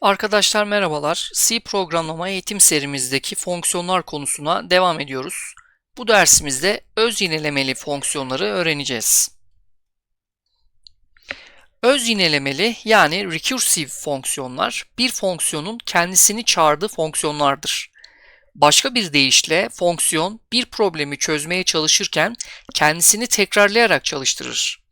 Arkadaşlar merhabalar. C programlama eğitim serimizdeki fonksiyonlar konusuna devam ediyoruz. Bu dersimizde öz yinelemeli fonksiyonları öğreneceğiz. Öz yinelemeli yani recursive fonksiyonlar bir fonksiyonun kendisini çağırdığı fonksiyonlardır. Başka bir deyişle fonksiyon bir problemi çözmeye çalışırken kendisini tekrarlayarak çalıştırır.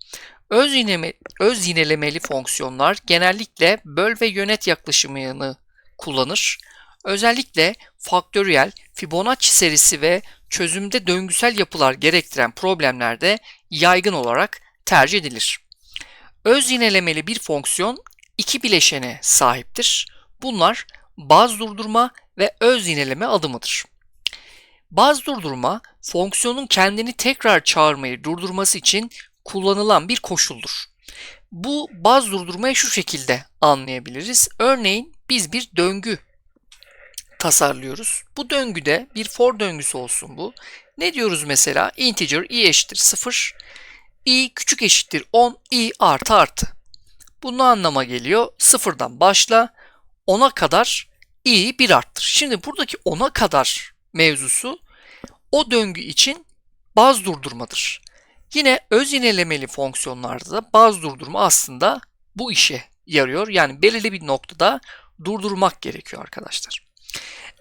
Öz, yineme, öz yinelemeli fonksiyonlar genellikle böl ve yönet yaklaşımını kullanır. Özellikle faktöriyel, Fibonacci serisi ve çözümde döngüsel yapılar gerektiren problemlerde yaygın olarak tercih edilir. Öz yinelemeli bir fonksiyon iki bileşene sahiptir. Bunlar baz durdurma ve öz yineleme adımıdır. Baz durdurma, fonksiyonun kendini tekrar çağırmayı durdurması için kullanılan bir koşuldur. Bu baz durdurmayı şu şekilde anlayabiliriz. Örneğin biz bir döngü tasarlıyoruz. Bu döngüde bir for döngüsü olsun bu. Ne diyoruz mesela? Integer i eşittir 0, i küçük eşittir 10, i artı artı. Bu ne anlama geliyor? Sıfırdan başla, 10'a kadar i'yi 1 arttır. Şimdi buradaki 10'a kadar mevzusu o döngü için baz durdurmadır. Yine öz yinelemeli fonksiyonlarda da baz durdurma aslında bu işe yarıyor. Yani belirli bir noktada durdurmak gerekiyor arkadaşlar.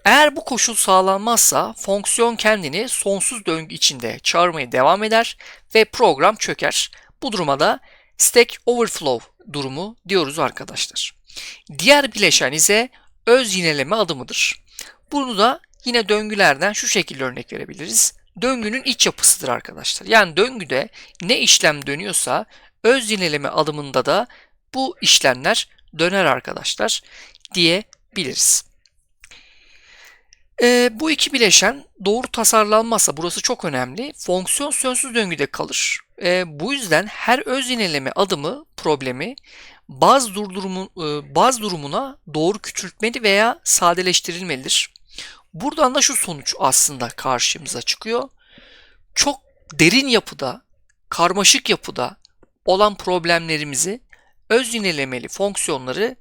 Eğer bu koşul sağlanmazsa fonksiyon kendini sonsuz döngü içinde çağırmaya devam eder ve program çöker. Bu duruma da stack overflow durumu diyoruz arkadaşlar. Diğer bileşen ise öz yineleme adımıdır. Bunu da yine döngülerden şu şekilde örnek verebiliriz döngünün iç yapısıdır arkadaşlar. Yani döngüde ne işlem dönüyorsa öz yineleme adımında da bu işlemler döner arkadaşlar diyebiliriz. E, bu iki bileşen doğru tasarlanmazsa burası çok önemli. Fonksiyon sonsuz döngüde kalır. E, bu yüzden her öz yineleme adımı problemi baz, durdurumu, e, baz durumuna doğru küçültmeli veya sadeleştirilmelidir. Buradan da şu sonuç aslında karşımıza çıkıyor. Çok derin yapıda, karmaşık yapıda olan problemlerimizi öz yinelemeli fonksiyonları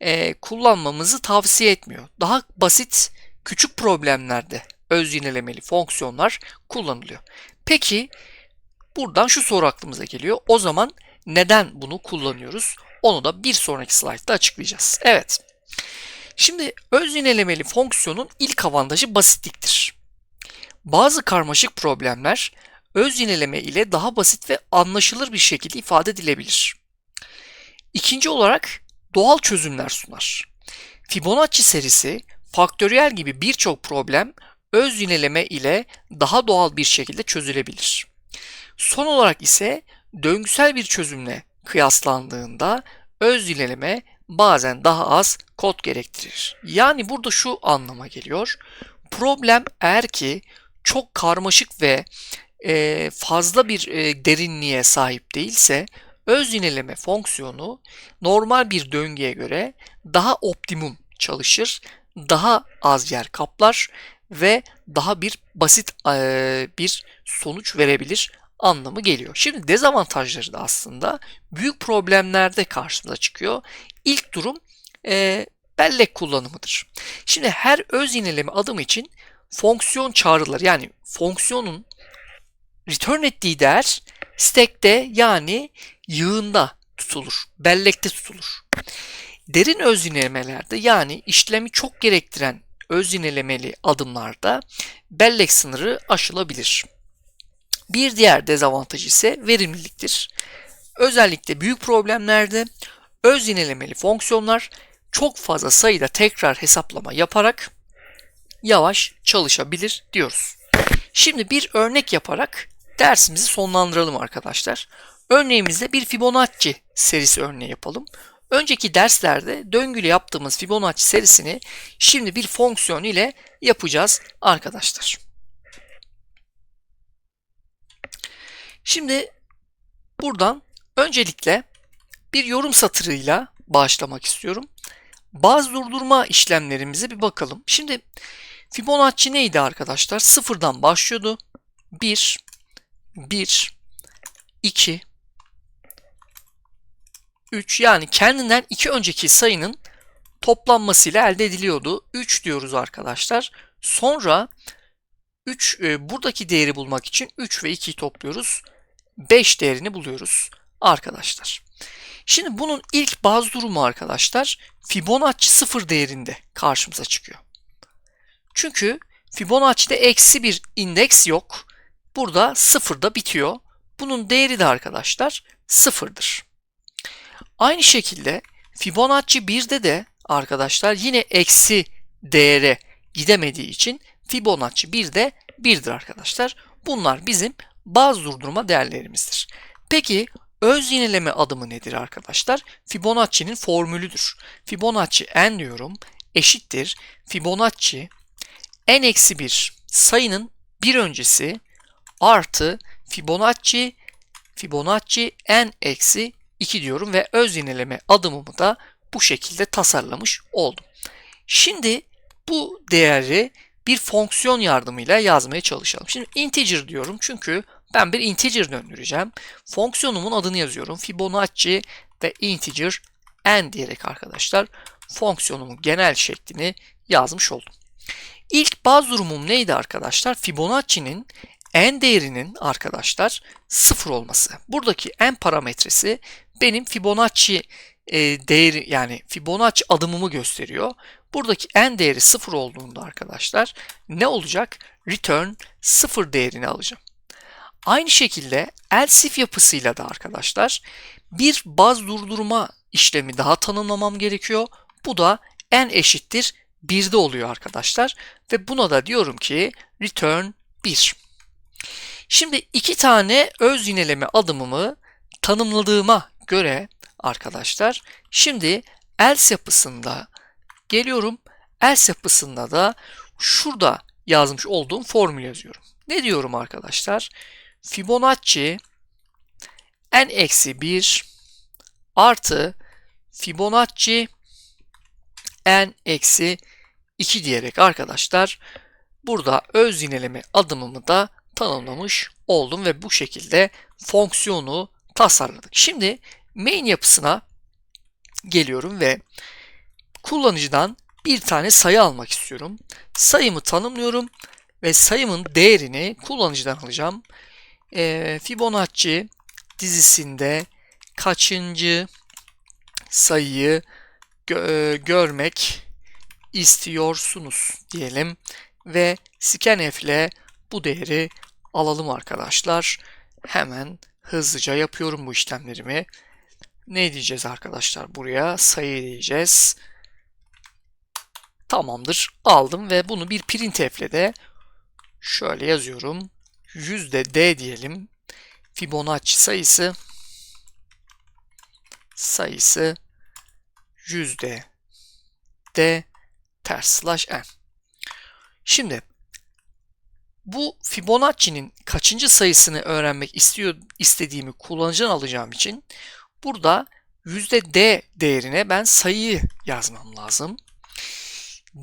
e, kullanmamızı tavsiye etmiyor. Daha basit, küçük problemlerde öz yinelemeli fonksiyonlar kullanılıyor. Peki buradan şu soru aklımıza geliyor. O zaman neden bunu kullanıyoruz? Onu da bir sonraki slaytta açıklayacağız. Evet. Şimdi öz yinelemeli fonksiyonun ilk avantajı basitliktir. Bazı karmaşık problemler öz yineleme ile daha basit ve anlaşılır bir şekilde ifade edilebilir. İkinci olarak doğal çözümler sunar. Fibonacci serisi, faktöriyel gibi birçok problem öz yineleme ile daha doğal bir şekilde çözülebilir. Son olarak ise döngüsel bir çözümle kıyaslandığında öz yineleme bazen daha az kod gerektirir. Yani burada şu anlama geliyor. Problem eğer ki çok karmaşık ve e, fazla bir e, derinliğe sahip değilse öz yineleme fonksiyonu normal bir döngüye göre daha optimum çalışır, daha az yer kaplar ve daha bir basit e, bir sonuç verebilir anlamı geliyor. Şimdi dezavantajları da aslında büyük problemlerde karşımıza çıkıyor. İlk durum e, bellek kullanımıdır. Şimdi her öz yineleme adım için fonksiyon çağrılır. Yani fonksiyonun return ettiği değer stack'te yani yığında tutulur. Bellekte tutulur. Derin öz yinelemelerde yani işlemi çok gerektiren öz yinelemeli adımlarda bellek sınırı aşılabilir. Bir diğer dezavantaj ise verimliliktir. Özellikle büyük problemlerde öz yinelemeli fonksiyonlar çok fazla sayıda tekrar hesaplama yaparak yavaş çalışabilir diyoruz. Şimdi bir örnek yaparak dersimizi sonlandıralım arkadaşlar. Örneğimizde bir Fibonacci serisi örneği yapalım. Önceki derslerde döngülü yaptığımız Fibonacci serisini şimdi bir fonksiyon ile yapacağız arkadaşlar. Şimdi buradan öncelikle bir yorum satırıyla başlamak istiyorum. Bazı durdurma işlemlerimize bir bakalım. Şimdi Fibonacci neydi arkadaşlar? Sıfırdan başlıyordu. 1, 1, 2, 3 yani kendinden iki önceki sayının toplanmasıyla elde ediliyordu. 3 diyoruz arkadaşlar. Sonra 3 e, buradaki değeri bulmak için 3 ve 2'yi topluyoruz. 5 değerini buluyoruz arkadaşlar. Şimdi bunun ilk baz durumu arkadaşlar Fibonacci 0 değerinde karşımıza çıkıyor. Çünkü Fibonacci'de eksi bir indeks yok. Burada sıfırda bitiyor. Bunun değeri de arkadaşlar sıfırdır. Aynı şekilde Fibonacci 1'de de arkadaşlar yine eksi değere gidemediği için Fibonacci 1'de 1'dir arkadaşlar. Bunlar bizim baz durdurma değerlerimizdir. Peki öz yineleme adımı nedir arkadaşlar? Fibonacci'nin formülüdür. Fibonacci n diyorum eşittir Fibonacci n-1 sayının bir öncesi artı Fibonacci Fibonacci n-2 diyorum ve öz yineleme adımımı da bu şekilde tasarlamış oldum. Şimdi bu değeri bir fonksiyon yardımıyla yazmaya çalışalım. Şimdi integer diyorum çünkü ben bir integer döndüreceğim. Fonksiyonumun adını yazıyorum. Fibonacci ve integer n diyerek arkadaşlar fonksiyonumun genel şeklini yazmış oldum. İlk baz durumum neydi arkadaşlar? Fibonacci'nin n değerinin arkadaşlar 0 olması. Buradaki n parametresi benim Fibonacci e, değeri yani Fibonacci adımımı gösteriyor. Buradaki n değeri 0 olduğunda arkadaşlar ne olacak? Return 0 değerini alacağım. Aynı şekilde else if yapısıyla da arkadaşlar bir baz durdurma işlemi daha tanımlamam gerekiyor. Bu da n eşittir 1'de oluyor arkadaşlar. Ve buna da diyorum ki return 1. Şimdi iki tane öz yineleme adımımı tanımladığıma göre arkadaşlar şimdi else yapısında geliyorum. Else yapısında da şurada yazmış olduğum formül yazıyorum. Ne diyorum arkadaşlar? Fibonacci n-1 artı Fibonacci n-2 diyerek arkadaşlar burada öz yineleme adımımı da tanımlamış oldum ve bu şekilde fonksiyonu tasarladık. Şimdi main yapısına geliyorum ve kullanıcıdan bir tane sayı almak istiyorum. Sayımı tanımlıyorum ve sayımın değerini kullanıcıdan alacağım. E, Fibonacci dizisinde kaçıncı sayıyı gö görmek istiyorsunuz diyelim ve scanf ile bu değeri alalım arkadaşlar. Hemen hızlıca yapıyorum bu işlemlerimi. Ne diyeceğiz arkadaşlar buraya? Sayı diyeceğiz. Tamamdır. Aldım ve bunu bir printf ile de şöyle yazıyorum. Yüzde d diyelim. Fibonacci sayısı sayısı yüzde d ters slash n. Şimdi bu Fibonacci'nin kaçıncı sayısını öğrenmek istiyor istediğimi kullanıcıdan alacağım için burada yüzde d değerine ben sayıyı yazmam lazım.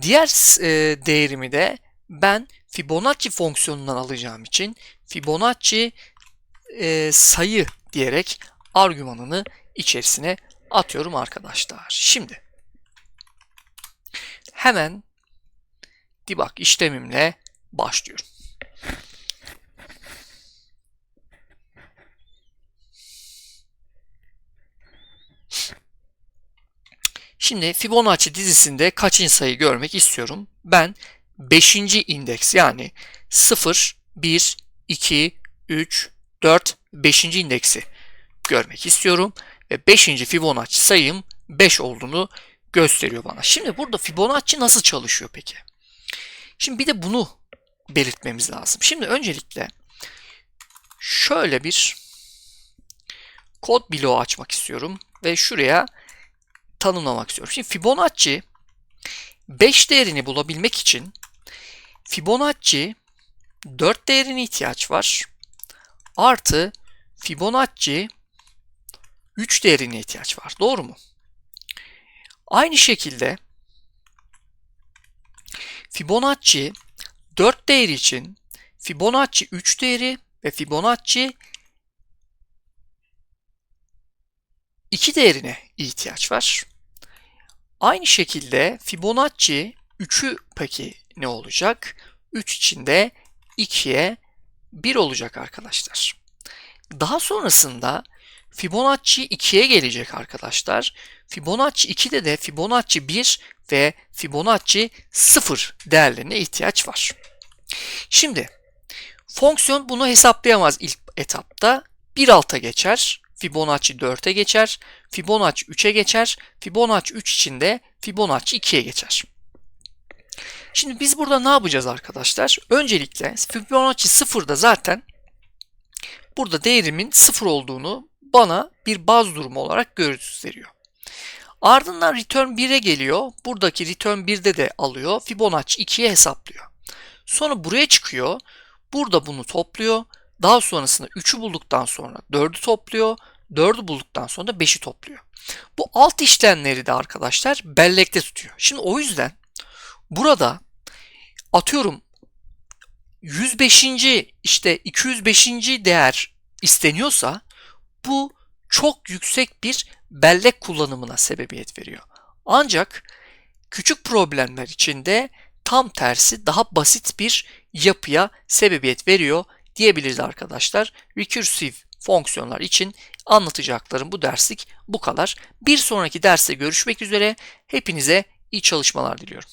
Diğer e, değerimi de ben Fibonacci fonksiyonundan alacağım için Fibonacci e, sayı diyerek argümanını içerisine atıyorum arkadaşlar. Şimdi hemen debug işlemimle başlıyorum. Şimdi Fibonacci dizisinde kaçıncı sayı görmek istiyorum? Ben 5. indeks yani 0, 1, 2, 3, 4, 5. indeksi görmek istiyorum. Ve 5. Fibonacci sayım 5 olduğunu gösteriyor bana. Şimdi burada Fibonacci nasıl çalışıyor peki? Şimdi bir de bunu belirtmemiz lazım. Şimdi öncelikle şöyle bir kod bloğu açmak istiyorum ve şuraya tanımlamak istiyorum. Şimdi Fibonacci 5 değerini bulabilmek için Fibonacci 4 değerine ihtiyaç var. Artı Fibonacci 3 değerine ihtiyaç var. Doğru mu? Aynı şekilde Fibonacci 4 değeri için Fibonacci 3 değeri ve Fibonacci 2 değerine ihtiyaç var. Aynı şekilde Fibonacci 3'ü peki ne olacak? 3 içinde 2'ye 1 olacak arkadaşlar. Daha sonrasında Fibonacci 2'ye gelecek arkadaşlar. Fibonacci 2'de de Fibonacci 1 ve Fibonacci 0 değerlerine ihtiyaç var. Şimdi fonksiyon bunu hesaplayamaz ilk etapta. 1 alta geçer, Fibonacci 4'e geçer, Fibonacci 3'e geçer, Fibonacci 3 içinde Fibonacci 2'ye geçer. Şimdi biz burada ne yapacağız arkadaşlar? Öncelikle Fibonacci 0'da zaten burada değerimin 0 olduğunu bana bir baz durumu olarak gösteriyor. Ardından return 1'e geliyor. Buradaki return 1'de de alıyor. Fibonacci 2'ye hesaplıyor. Sonra buraya çıkıyor. Burada bunu topluyor. Daha sonrasında 3'ü bulduktan sonra 4'ü topluyor. 4'ü bulduktan sonra da 5'i topluyor. Bu alt işlemleri de arkadaşlar bellekte tutuyor. Şimdi o yüzden burada atıyorum 105. işte 205. değer isteniyorsa bu çok yüksek bir bellek kullanımına sebebiyet veriyor. Ancak küçük problemler içinde tam tersi daha basit bir yapıya sebebiyet veriyor diyebiliriz arkadaşlar. Recursive fonksiyonlar için anlatacaklarım bu derslik bu kadar. Bir sonraki derste görüşmek üzere. Hepinize iyi çalışmalar diliyorum.